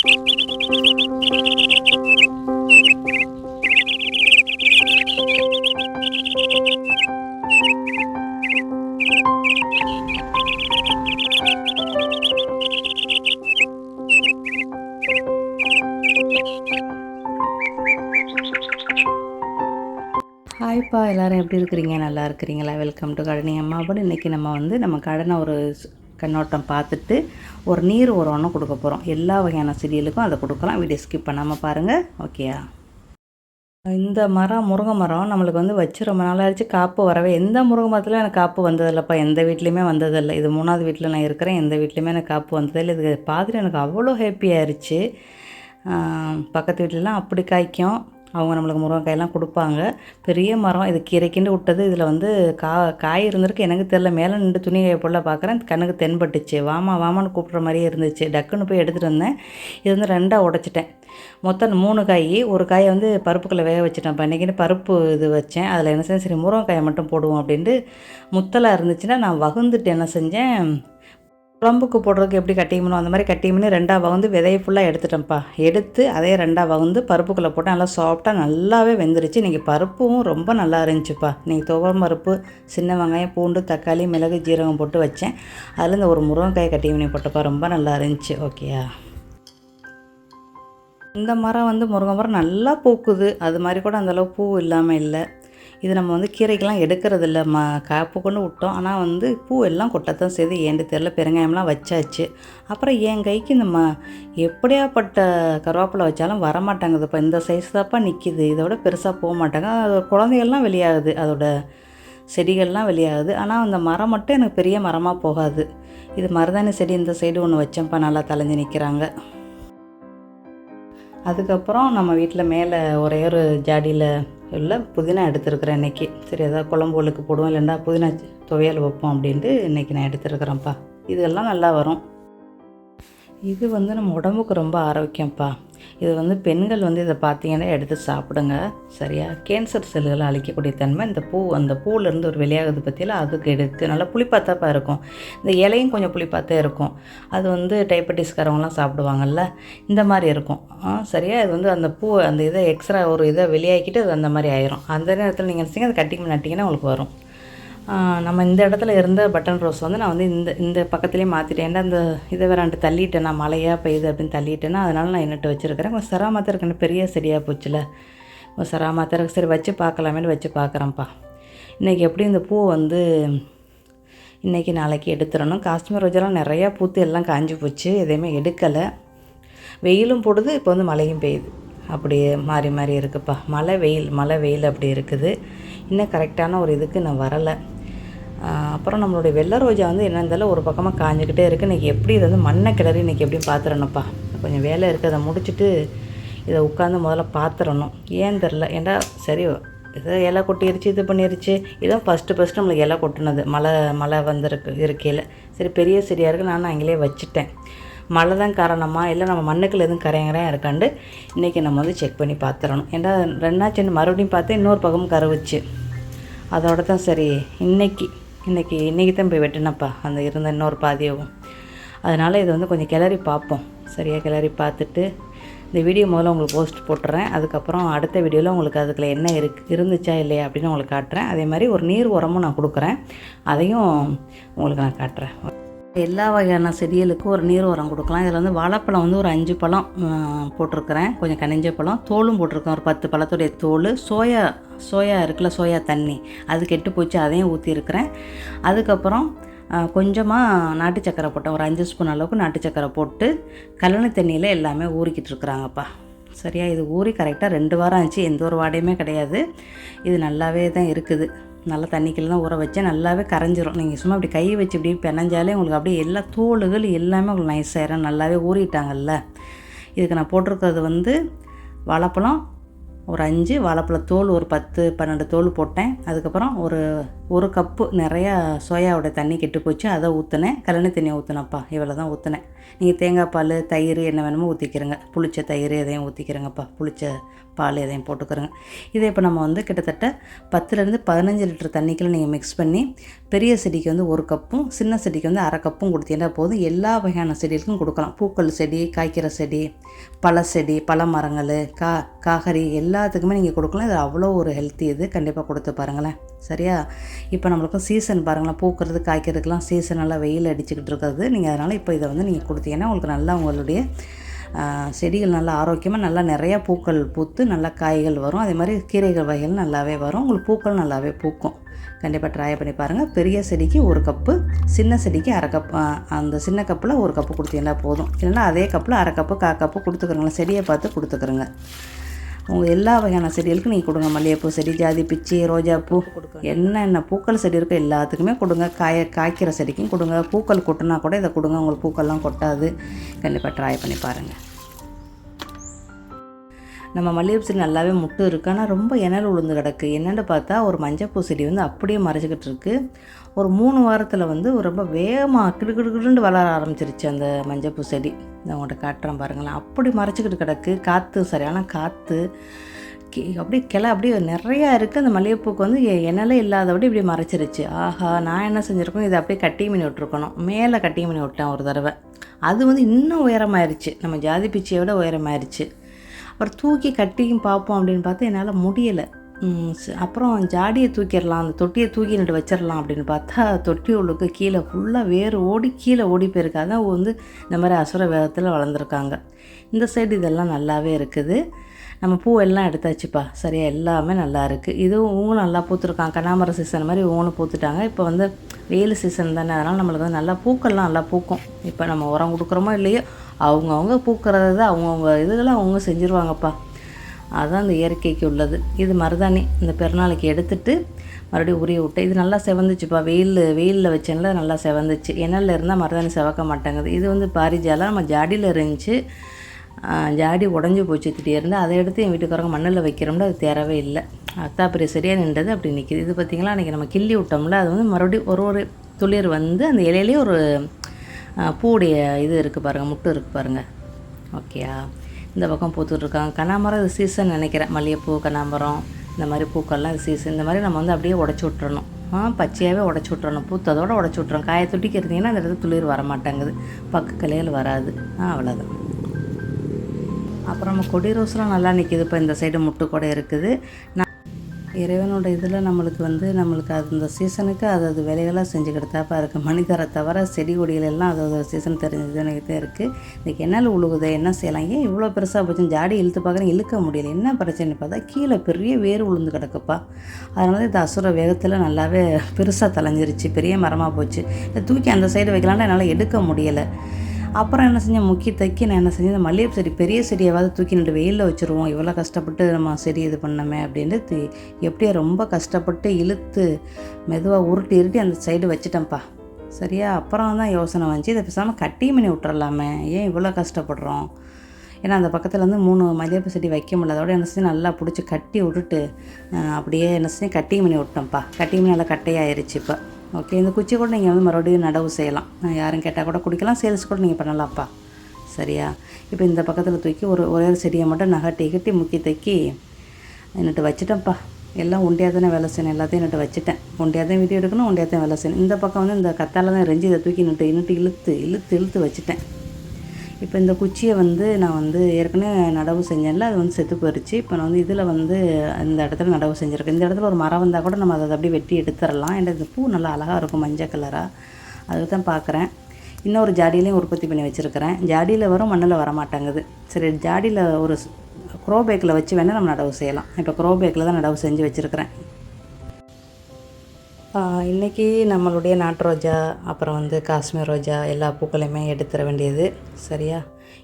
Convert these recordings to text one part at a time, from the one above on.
ஹாய்ப்பா எல்லோரும் எப்படி இருக்கிறீங்க? நல்லா இருக்கிறீங்களா? வெல்கம் டு கடனி அம்மாவோட இன்றைக்கி நம்ம வந்து நம்ம கடனை ஒரு கண்ணோட்டம் பார்த்துட்டு ஒரு நீர் உரம்னு கொடுக்க போகிறோம் எல்லா வகையான செடிகளுக்கும் அதை கொடுக்கலாம். வீடியோ ஸ்கிப் பண்ணாமல் பாருங்கள் ஓகேயா இந்த மரம் முருங்கை மரம் நம்மளுக்கு வந்து வச்சு ரொம்ப நாளாகிடுச்சு காப்பு வரவே எந்த முருங்கை மரத்துலையும் எனக்கு காப்பு வந்ததில்லப்பா. எந்த வீட்லேயுமே வந்ததில்லை. இது மூணாவது வீட்டில் நான் இருக்கிறேன். எந்த வீட்லேயுமே எனக்கு காப்பு வந்ததில்லை. இது பார்த்துட்டு எனக்கு அவ்வளோ ஹாப்பியாயிருச்சு பக்கத்து வீட்டிலலாம் அப்படி காய்க்கும். அவங்க நம்மளுக்கு முருங்கைக்காயெல்லாம் கொடுப்பாங்க. பெரிய மரம் இது கீரைக்கிண்டு விட்டது இதில் வந்து கா காய் இருந்திருக்கு. எனக்கு தெரில மேலே நின்று துணி காய போல பார்க்குறேன் கண்ணுக்கு தென்பட்டுச்சு. வாமா வாமான்னு கூப்பிட்ற மாதிரியே இருந்துச்சு. டக்குன்னு போய் எடுத்துகிட்டு வந்தேன். இது வந்து ரெண்டாக உடைச்சிட்டேன். மொத்தம் மூணு காய். ஒரு காயை வந்து பருப்புக்குள்ளே வேக வச்சுட்டேன். இப்போ இன்றைக்கின்னு பருப்பு இது வச்சேன். அதில் என்ன செஞ்சேன்? சரி முருங்கைக்காயை மட்டும் போடுவோம் அப்படின்ட்டு முத்தலாக இருந்துச்சுன்னா நான் வகுந்துட்டு என்ன செஞ்சேன்? குழம்புக்கு போடுறதுக்கு எப்படி கட்டிங்கணும் அந்த மாதிரி கட்டிங்கன்னு ரெண்டாக வகுந்து விதையை ஃபுல்லாக எடுத்துட்டேன்ப்பா. எடுத்து அதே ரெண்டாக வகுந்து பருப்புக்குள்ளே போட்டு நல்லா சாஃப்டாக நல்லாவே வெந்துருச்சு. இன்றைக்கி பருப்பும் ரொம்ப நல்லா இருந்துச்சுப்பா. இன்றைக்கி துவரம் பருப்பு சின்ன வெங்காயம் பூண்டு தக்காளி மிளகு ஜீரகம் போட்டு வச்சேன். அதில் இந்த ஒரு முருங்கைக்காய் கட்டி போட்டப்பா. ரொம்ப நல்லா இருந்துச்சு. ஓகேயா? இந்த மரம் வந்து முருங்கை மரம் நல்லா பூக்குது. அது மாதிரி கூட அந்தளவு பூ இல்லாமல் இல்லை. இது நம்ம வந்து கீரைக்கெல்லாம் எடுக்கிறது இல்லை ம காப்பு கொண்டு விட்டோம். ஆனால் வந்து பூ எல்லாம் கொட்டத்தான் செய்து ஏண்டு தெரில பெருங்காயம்லாம் வச்சாச்சு. அப்புறம் என் கைக்கு இந்த ம எப்படியாப்பட்ட கருவேப்பிலை வச்சாலும் வரமாட்டாங்குது. இப்போ இந்த சைஸ் தான்ப்பா நிற்கிது இதோட பெருசாக போக மாட்டாங்க. அது குழந்தைகள்லாம் வெளியாகுது. அதோட செடிகள்லாம் வெளியாகுது. ஆனால் அந்த மரம் மட்டும் எனக்கு பெரிய மரமாக போகாது. இது மருதாணி செடி இந்த சைடு ஒன்று வச்சேன்ப்பா. நல்லா தலைஞ்சு நிற்கிறாங்க அதுக்கப்புறம் நம்ம வீட்டில் மேலே ஒரே ஒரு ஜாடியில் இல்லை புதினா எடுத்துருக்குறேன் இன்றைக்கி சரி ஏதாவது குழம்புகளுக்கு போடுவோம் இல்லைன்னா புதினா துவையல் வைப்போம் அப்படின்ட்டு இன்றைக்கி நான் எடுத்துருக்குறேன்ப்பா. இதெல்லாம் நல்லா வரும். இது வந்து நம்ம உடம்புக்கு ரொம்ப ஆரோக்கியம்ப்பா. இது வந்து பெண்கள் வந்து இதை பார்த்தீங்கன்னா எடுத்து சாப்பிடுங்க சரியா? கேன்சர் செல்களை அழிக்கக்கூடிய தன்மை இந்த பூ அந்த பூவிலேருந்து ஒரு வெளியாகுது பற்றியில் அதுக்கு எடுக்கு நல்லா புளிப்பாத்தாப்பா இருக்கும். இந்த இலையும் கொஞ்சம் புளிப்பாத்தே இருக்கும். அது வந்து டைபட்டிஸ்காரவங்களாம் சாப்பிடுவாங்கல்ல இந்த மாதிரி இருக்கும். ஆ, சரியா? இது வந்து அந்த பூ அந்த இதை எக்ஸ்ட்ரா ஒரு இதை வெளியாக்கிட்டு அது அந்த மாதிரி ஆயிரும். அந்த நேரத்தில் நீங்கள் நினச்சிங்க அதை கட்டிங் நட்டிங்கன்னா உங்களுக்கு வரும். நம்ம இந்த இடத்துல இருந்த பட்டன் ரோஸ் வந்து நான் வந்து இந்த இந்த பக்கத்துலேயே மாற்றிட்டேன் ஏன்னா அந்த இதை வேறாண்டு தள்ளிட்டேன். நான் மழையாக பெய்யுது அப்படின்னு தள்ளிட்டேன்னா அதனால் நான் என்னட்டு வச்சுருக்கிறேன். கொஞ்சம் சராமத்தில் இருக்கேன்னு பெரிய செடியாக போச்சுல. கொஞ்சம் சராமத்தில் இருக்கு சரி வச்சு பார்க்கலாமேன்னு வச்சு பார்க்குறேன்ப்பா. இன்றைக்கி எப்படி இந்த பூ வந்து இன்றைக்கி நாளைக்கு எடுத்துடணும். காஷ்மீர் ரோஜெல்லாம் நிறையா பூத்து எல்லாம் காஞ்சி போச்சு. எதையுமே எடுக்கலை. வெயிலும் போடுது. இப்போ வந்து மழையும் பெய்யுது. அப்படியே மாறி மாறி இருக்குப்பா. மழை வெயில் மழை வெயில் அப்படி இருக்குது. இன்னும் கரெக்டான ஒரு இதுக்கு நான் வரலை. அப்புறம் நம்மளுடைய வெள்ளை ரோஜா வந்து என்ன இருந்தாலும் ஒரு பக்கமாக காஞ்சிக்கிட்டே இருக்குது இன்றைக்கி எப்படி இது வந்து மண்ணை கிளறி இன்றைக்கி எப்படி பார்த்துறணுப்பா கொஞ்சம் வேலை இருக்குது அதை முடிச்சுட்டு இதை உட்காந்து முதல்ல பார்த்துடணும் ஏன் தெரில. ஏன்டா சரி இதை இலை கொட்டிருச்சு இது பண்ணிருச்சு. இதான் ஃபஸ்ட்டு ஃபஸ்ட்டு நம்மளுக்கு இலை கொட்டினது. மழை மழை வந்திருக்கு இருக்கையில். சரி பெரிய செடியாக இருக்குது நான் அங்கேயே வச்சுட்டேன். மழை தான் காரணமா? இல்லை நம்ம மண்ணுக்குள்ள எதுவும் கரையங்கரையாக இருக்காண்டு இன்றைக்கி நம்ம வந்து செக் பண்ணி பார்த்துறணும் ஏன்டா ரெண்டாச்சு மறுபடியும் பார்த்து இன்னொரு பக்கம் கருவுச்சு. அதோட தான் சரி இன்னைக்கு இன்றைக்கி இன்றைக்கி தான் போய் வெட்டினப்பா. அந்த இருந்த இன்னொரு பாதியவும். அதனால் இது வந்து கொஞ்சம் கிளறி பார்ப்போம். சரியாக கிளறி பார்த்துட்டு இந்த வீடியோ முதல்ல உங்களுக்கு போஸ்ட் போட்டுறேன். அதுக்கப்புறம் அடுத்த வீடியோவில் உங்களுக்கு அதுக்குள்ள என்ன இருக்கு இருந்துச்சா இல்லையா அப்படின்னு உங்களுக்கு காட்டுறேன். அதே மாதிரி ஒரு நீர் உரமும் நான் கொடுக்குறேன். அதையும் உங்களுக்கு நான் காட்டுறேன். எல்லா வகையான செடிகளுக்கும் ஒரு நீர் உரம் கொடுக்கலாம். இதில் வந்து வாழைப்பழம் வந்து ஒரு அஞ்சு பழம் போட்டிருக்கிறேன். கொஞ்சம் கனிஞ்ச பழம். தோலும் போட்டிருக்கேன் ஒரு பத்து பழத்துடைய தோல். சோயா சோயா இருக்குல்ல சோயா தண்ணி. அது கெட்டு போச்சு அதையும் ஊற்றிருக்கிறேன் அதுக்கப்புறம் கொஞ்சமாக நாட்டு சக்கரை போட்டேன். ஒரு அஞ்சு ஸ்பூன் அளவுக்கு நாட்டு சக்கரை போட்டு கல்லணை தண்ணியில் எல்லாமே ஊறிக்கிட்டு இருக்கிறாங்கப்பா. சரியா? இது ஊறி கரெக்டாக ரெண்டு வாரம் ஆச்சு. எந்த ஒரு வாடையுமே கிடையாது. இது நல்லாவே தான் இருக்குது. நல்லா தண்ணிக்குள்ள தான் ஊற வச்சேன் நல்லாவே கரைஞ்சிரும். நீங்கள் சும்மா அப்படி கை வச்சு இப்படி பிணைஞ்சாலே உங்களுக்கு அப்படியே எல்லா தோலுகள் எல்லாமே உங்களுக்கு நைஸ் ஆயிரும். நல்லாவே ஊறிட்டாங்கல்ல. இதுக்கு நான் போட்டிருக்கிறது வந்து வாழைப்பழம் ஒரு அஞ்சு வாழைப்பழ தோல் ஒரு பத்து பன்னெண்டு தோல் போட்டேன். அதுக்கப்புறம் ஒரு ஒரு கப்பு நிறையா சோயாவோட தண்ணி கெட்டு போச்சு. அதை ஊற்றினேன் கல்லணை தண்ணியை ஊற்றினப்பா இவ்வளோ தான் ஊற்றினேன் நீங்கள் தேங்காய் பால் தயிர் என்ன வேணுமோ ஊற்றிக்கிறங்க புளிச்ச தயிர் எதையும் ஊற்றிக்கிறங்கப்பா புளிச்ச பால் எதையும் போட்டுக்கிறோங்க. இதை இப்போ நம்ம வந்து கிட்டத்தட்ட பத்துலேருந்து பதினஞ்சு லிட்டர் தண்ணிக்குள்ளே நீங்கள் மிக்ஸ் பண்ணி பெரிய செடிக்கு வந்து ஒரு கப்பும் சின்ன செடிக்கு வந்து அரை கப்பும் கொடுத்தீங்கன்னா போதும். எல்லா வகையான செடிகளுக்கும் கொடுக்கலாம். பூக்கள் செடி காய்க்கிற செடி பழ செடி பழ மரங்கள் கா காகரி எல்லாத்துக்குமே நீங்கள் கொடுக்கலாம். இது அவ்வளோ ஒரு ஹெல்த்தி இது. கண்டிப்பாக கொடுத்து பாருங்களேன். சரியா? இப்போ நம்மளுக்கும் சீசன் பாருங்களேன். பூக்கிறது காய்க்கிறதுக்கெலாம் சீசன் நல்லா வெயில் அடிச்சுக்கிட்டு இருக்கிறது. நீங்கள் அதனால் இப்போ இதை வந்து நீங்கள் கொடுத்தீங்கன்னா உங்களுக்கு நல்லா உங்களுடைய செடிகள் நல்லா ஆரோக்கியமாக நல்லா நிறையா பூக்கள் பூத்து நல்லா காய்கள் வரும். அதே மாதிரி கீரைகள் வகைகள் நல்லாவே வரும். உங்களுக்கு பூக்கள் நல்லாவே பூக்கும். கண்டிப்பாக ட்ரை பண்ணி பாருங்கள் பெரிய செடிக்கு ஒரு கப்பு சின்ன செடிக்கு அரை கப் அந்த சின்ன கப்பில் ஒரு கப்பு கொடுத்தீங்கன்னா போதும். இல்லைன்னா அதே கப்பில் அரை கப்பு கா கப்பு கொடுத்துக்கிறோங்களா செடியை பார்த்து கொடுத்துக்கிறோங்க உங்கள் எல்லா வகையான செடிகளுக்கும் நீங்கள் கொடுங்க. மல்லிகைப்பூ செடி ஜாதி பிச்சி ரோஜாப்பூ என்னென்ன பூக்கள் செடி இருக்கோ எல்லாத்துக்குமே கொடுங்க. காய காய்க்கிற செடிக்கும் கொடுங்க. பூக்கள் கொட்டினா கூட இதை கொடுங்க. உங்களுக்கு பூக்கள்லாம் கொட்டாது. கண்டிப்பாக ட்ரை பண்ணி பாருங்கள் நம்ம மல்லிகைப்பூ செடி நல்லாவே முட்டு இருக்குது ஆனால் ரொம்ப இணல் உளுந்து கிடக்கு. என்னென்னு பார்த்தா ஒரு மஞ்சப்பூ செடி வந்து அப்படியே மறைச்சிக்கிட்டு இருக்குது ஒரு மூணு வாரத்தில் வந்து ரொம்ப வேகமாக கிடுகிடுகிடுன்னு வளர ஆரம்பிச்சிருச்சு அந்த மஞ்சப்பூ செடி. நான் உங்கள்கிட்ட காட்டுறேன் பாருங்களேன். அப்படி மறைச்சிக்கிட்டு கிடக்கு. காற்று சரியான காற்று அப்படியே கிளை அப்படியே நிறையா இருக்குது அந்த மல்லிகைப்பூக்கு வந்து எ- இணலே இல்லாதபடி இப்படி மறைச்சிருச்சு. ஆஹா நான் என்ன செஞ்சுருக்கோம் இதை அப்படியே கட்டிங் பண்ணி விட்டுருக்கணும். மேலே கட்டிங் பண்ணி விட்டேன் ஒரு தடவை. அது வந்து இன்னும் உயரமாயிருச்சு. நம்ம ஜாதி பிச்சையை விட உயரமாயிருச்சு. அப்புறம் தூக்கி கட்டியும் பார்ப்போம் அப்படின்னு பார்த்தா என்னால் முடியலை. அப்புறம் ஜாடியை தூக்கிடலாம் அந்த தொட்டியை தூக்கி நட்டு வச்சிடலாம் அப்படின்னு பார்த்தா தொட்டி உள்ளுக்கு கீழே ஃபுல்லாக வேறு ஓடி கீழே ஓடி போயிருக்கா. தான் வந்து இந்த மாதிரி அசுர வேகத்தில் வளர்ந்துருக்காங்க. இந்த சைடு இதெல்லாம் நல்லாவே இருக்குது. நம்ம பூ எல்லாம் எடுத்தாச்சுப்பா. சரியா எல்லாமே நல்லா இருக்குது இதுவும் இவங்களும் நல்லா பூத்துருக்காங்க கனாமர சீசன் மாதிரி இவங்களும் பூத்துட்டாங்க. இப்போ வந்து வெயில் சீசன் தானே அதனால் நம்மளுக்கு வந்து நல்லா பூக்கள்லாம் நல்லா பூக்கும். இப்போ நம்ம உரம் கொடுக்குறோமோ இல்லையோ அவங்கவுங்க பூக்கிறத அவங்கவுங்க இதுகளை அவங்க செஞ்சுருவாங்கப்பா. அதுதான் இந்த இயற்கைக்கு உள்ளது. இது மருதாணி. இந்த பெருநாளைக்கு எடுத்துட்டு மறுபடியும் உரிய விட்டு இது நல்லா செவந்துச்சுப்பா. வெயில் வெயிலில் வச்சேன்ல நல்லா செவந்துச்சு. எண்ணெயில் இருந்தால் மருதாணி செவக்க மாட்டேங்குது. இது வந்து பாரிஜாலம் நம்ம ஜாடியில் இருந்துச்சு. ஜாடி உடஞ்சி போச்சு திடீர்னு. அதை எடுத்து என் வீட்டுக்காரங்க மண்ணில் வைக்கிறோம்ல அது தேரவே இல்லை. அத்தாப்பிரி சரியாக நின்றது அப்படி நிற்கிது இது பார்த்திங்களா அன்றைக்கி நம்ம கிள்ளி விட்டோம்ல அது வந்து மறுபடியும் ஒரு ஒரு துளிர் வந்து அந்த இலையிலேயே ஒரு பூடைய பூவுடைய இது இருக்குது பாருங்கள் முட்டு இருக்குது பாருங்கள் ஓகேயா இந்த பக்கம் பூத்துட்ருக்காங்க. கனாமரம் இது சீசன் நினைக்கிறேன். மல்லிகைப்பூ கனாமரம் இந்த மாதிரி பூக்கள்லாம் இது சீசன் இந்த மாதிரி நம்ம வந்து அப்படியே உடச்சி விட்றணும் ஆ பச்சையாகவே உடச்சி விட்றணும் பூத்ததோட உடச்சி விட்றோம் காய தொட்டிக்கு இருந்தீங்கன்னா அந்த இடத்துல துளிர் வர மாட்டேங்குது. பக்கு கிளையில் வராது. ஆ அவ்வளோதான் அப்புறம் நம்ம கொடி ரோஸ்லாம் நல்லா நிற்கிது இப்போ இந்த சைடு முட்டு கூட இருக்குது. நான் இறைவனோட இதில் நம்மளுக்கு வந்து நம்மளுக்கு அது இந்த சீசனுக்கு அது அது வேலைகளாக செஞ்சு கொடுத்தாப்பா இருக்குது மனிதரை தவிர செடி கொடிகள் எல்லாம் அது ஒரு சீசன் தெரிஞ்சது எனக்கு தான் இருக்குது இன்றைக்கி என்னால் உழுகுது என்ன செய்யலாம்? ஏன் இவ்வளோ பெருசாக போச்சு? ஜாடி இழுத்து பார்க்குறேன் இழுக்க முடியல. என்ன பிரச்சனை பார்த்தா கீழே பெரிய வேர் உளுந்து கிடக்குப்பா. அதனால இது அசுர வேகத்தில் நல்லாவே பெருசாக தலைஞ்சிருச்சு பெரிய மரமாக போச்சு. இதை தூக்கி அந்த சைடு வைக்கலான்னா என்னால் எடுக்க முடியலை. அப்புறம் என்ன செஞ்சேன்? முக்கிய தைக்கி நான் என்ன செஞ்சேன்? இந்த மல்லிகைப்பூ செடி பெரிய செடியாவது தூக்கி நட்டு வெயிலில் வச்சுருவோம். இவ்வளோ கஷ்டப்பட்டு நம்ம செடி இது பண்ணோமே அப்படின்ட்டு எப்படியோ ரொம்ப கஷ்டப்பட்டு இழுத்து மெதுவாக உருட்டி இருட்டி அந்த சைடு வச்சிட்டேன்ப்பா. சரியா? அப்புறம் தான் யோசனை வந்துச்சு. இதை பேசாமல் கட்டி பண்ணி விட்டுறலாமே. ஏன் இவ்வளோ கஷ்டப்படுறோம்? ஏன்னா அந்த பக்கத்தில் வந்து மூணு மல்லிகைப்பூ செடி வைக்க முடியல. அதோட என்ன செஞ்சு நல்லா பிடிச்சி கட்டி விட்டுட்டு அப்படியே என்ன செஞ்சு கட்டிங் பண்ணி விட்டோம்ப்பா. கட்டிங் பண்ணி நல்லா கட்டையாயிருச்சு இப்போ. ஓகே இந்த குச்சி கூட நீங்கள் வந்து மறுபடியும் நடவு செய்யலாம். யாரும் கேட்டால் கூட குடிக்கலாம் சேல்ஸ் கூட நீங்கள் பண்ணலாம்ப்பா. சரியா? இப்போ இந்த பக்கத்தில் தூக்கி ஒரு ஒரே ஒரு செடியை மட்டும் நகட்டி கட்டி முக்கி தைக்கி என்னட்டு வச்சிட்டேன்ப்பா. எல்லாம் ஒண்டியாக தானே வேலை செய்யணும் எல்லாத்தையும் என்னட்டு வச்சுட்டேன். ஒண்டியாக தான் வீடியோ எடுக்கணும் ஒண்டியாக தான் வேலை செய்யணும். இந்த பக்கம் வந்து இந்த கத்தால தான் ரெஞ்சி இதை தூக்கி நிட்டு இன்னிட்டு இழுத்து இழுத்து இழுத்து வச்சுட்டேன். இப்போ இந்த குச்சியை வந்து நான் வந்து ஏற்கனவே நடவு செஞ்சேன்ல அது வந்து செத்து போயிடுச்சு இப்போ நான் வந்து இதில் வந்து இந்த இடத்துல நடவு செஞ்சுருக்கேன். இந்த இடத்துல ஒரு மரம் வந்தால் கூட நம்ம அதை அப்படியே வெட்டி எடுத்துடலாம். ஏன்னா இந்த பூ நல்லா அழகாக இருக்கும் மஞ்சள் கலராக அதுக்கு தான் பார்க்குறேன். இன்னொரு ஜாடியிலையும் உற்பத்தி பண்ணி வச்சுருக்கிறேன். ஜாடியில் வரும் மண்ணில் வர மாட்டேங்குது சரி ஜாடியில் ஒரு க்ரோ பேக்கில் வச்சு வேணால் நம்ம நடவு செய்யலாம். இப்போ க்ரோ பேக்கில் தான் நடவு செஞ்சு வச்சுருக்கிறேன். இன்றைக்கி நம்மளுடைய நாட்டு ரோஜா அப்புறம் வந்து காஷ்மீர் ரோஜா எல்லா பூக்களையுமே எடுத்துட வேண்டியது. சரியா?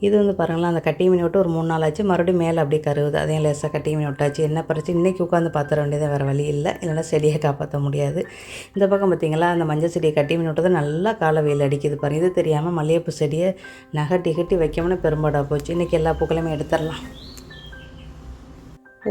இது வந்து பாருங்களேன் அந்த கட்டி மீன் விட்டு ஒரு மூணு நாள் ஆச்சு. மறுபடியும் மேலே அப்படியே கருவுது. அதையும் லேசாக கட்டி மீன் விட்டாச்சு. என்ன பறிச்சு? இன்றைக்கி உட்காந்து பார்த்துட வேண்டியது வேறு வழி இல்லை. இல்லைன்னா செடியை காப்பாற்ற முடியாது. இந்த பக்கம் பார்த்தீங்களா அந்த மஞ்சள் செடியை கட்டி மீன் விட்டது. நல்லா காலை வெயில் அடிக்குது பாருங்க. இது தெரியாமல் மல்லிகைப்பூ செடியை நகட்டி கட்டி வைக்கணும்னு பெரும்பாடாக போச்சு. இன்றைக்கி எல்லா பூக்களையுமே எடுத்துடலாம்.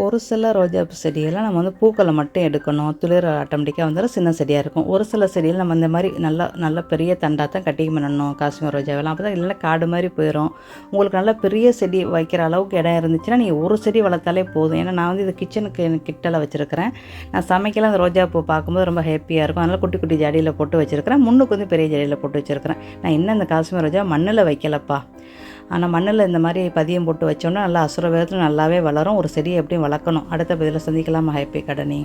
ஒரு சில ரோஜாப்பூ செடியெல்லாம் நம்ம வந்து பூக்களை மட்டும் எடுக்கணும். துளிர் ஆட்டோமேட்டிக்காக வந்துடும் சின்ன செடியாக இருக்கும். ஒரு சில செடியில் நம்ம இந்த மாதிரி நல்லா நல்ல பெரிய தண்டாக தான் கட்டிங் பண்ணணும். காஷ்மீர் ரோஜாவெல்லாம். அப்போ தான் இல்லைன்னா காடு மாதிரி போயிடும் உங்களுக்கு நல்லா பெரிய செடி வைக்கிற அளவுக்கு இடம் இருந்துச்சுன்னா நீங்கள் ஒரு செடி வளர்த்தாலே போதும். ஏன்னா நான் வந்து இது கிச்சனுக்கு எனக்கு கிட்டல வச்சுருக்கிறேன். நான் சமைக்கலாம் அந்த ரோஜா பூ பார்க்கும்போது ரொம்ப ஹாப்பியாக இருக்கும். அதனால் குட்டி குட்டி ஜடியில் போட்டு வச்சுருக்கிறேன். முன்னுக்கு வந்து பெரிய ஜாடியில் போட்டு வச்சுருக்கிறேன். நான் என்ன இந்த காஷ்மீர் ரோஜா மண்ணில் வைக்கலப்பா. ஆனால் மண்ணில் இந்த மாதிரி பதியம் போட்டு வச்சோன்னா நல்லா அசுர வேகத்தில் நல்லாவே வளரும். ஒரு செடியை எப்படியும் வளர்க்கணும். அடுத்த பதிவில் சந்திக்கலாம். ஹாப்பி கடனி.